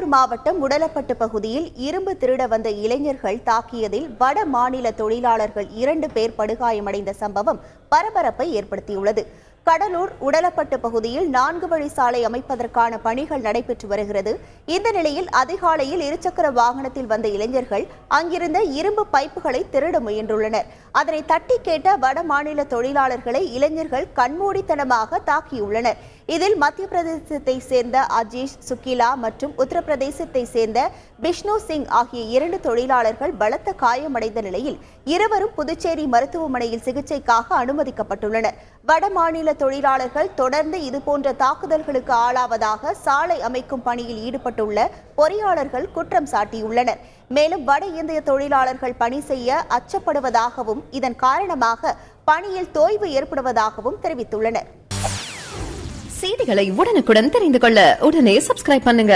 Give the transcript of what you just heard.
கடலூர் மாவட்டம் உடலப்பட்டு பகுதியில் இரும்பு திருட வந்த இளைஞர்கள் தாக்கியதில் வட மாநில தொழிலாளர்கள் இரண்டு பேர் படுகாயமடைந்த சம்பவம் பரபரப்பை ஏற்படுத்தியுள்ளது. கடலூர் உடலப்பட்டு பகுதியில் நான்கு வழி சாலை அமைப்பதற்கான பணிகள் நடைபெற்று வருகிறது. இந்த நிலையில் அதிகாலையில் இருசக்கர வாகனத்தில் வந்த இளைஞர்கள் அங்கிருந்த இரும்பு பைப்புகளை திருட முயன்றுள்ளனர். அதனை தட்டி கேட்ட வட மாநில தொழிலாளர்களை இளைஞர்கள் கண்மூடித்தனமாக தாக்கியுள்ளனர். இதில் மத்திய பிரதேசத்தை சேர்ந்த அஜீஷ் சுக்கிலா மற்றும் உத்தரப்பிரதேசத்தை சேர்ந்த பிஷ்ணு சிங் ஆகிய இரண்டு தொழிலாளர்கள் பலத்த காயமடைந்த நிலையில் இருவரும் புதுச்சேரி மருத்துவமனையில் சிகிச்சைக்காக அனுமதிக்கப்பட்டுள்ளனர். வட மாநில தொழிலாளர்கள் தொடர்ந்து இதுபோன்ற தாக்குதல்களுக்கு ஆளாவதாக சாலை அமைக்கும் பணியில் ஈடுபட்டுள்ள பொறியாளர்கள் குற்றம் சாட்டியுள்ளனர். மேலும் வட இந்திய தொழிலாளர்கள் பணி செய்ய அச்சப்படுவதாகவும் இதன் காரணமாக பணியில் தோய்வு ஏற்படுவதாகவும் தெரிவித்துள்ளனர். செய்திகளை உடனுக்குடன் தெரிந்து கொள்ள உடனே சப்ஸ்கிரைப் பண்ணுங்க.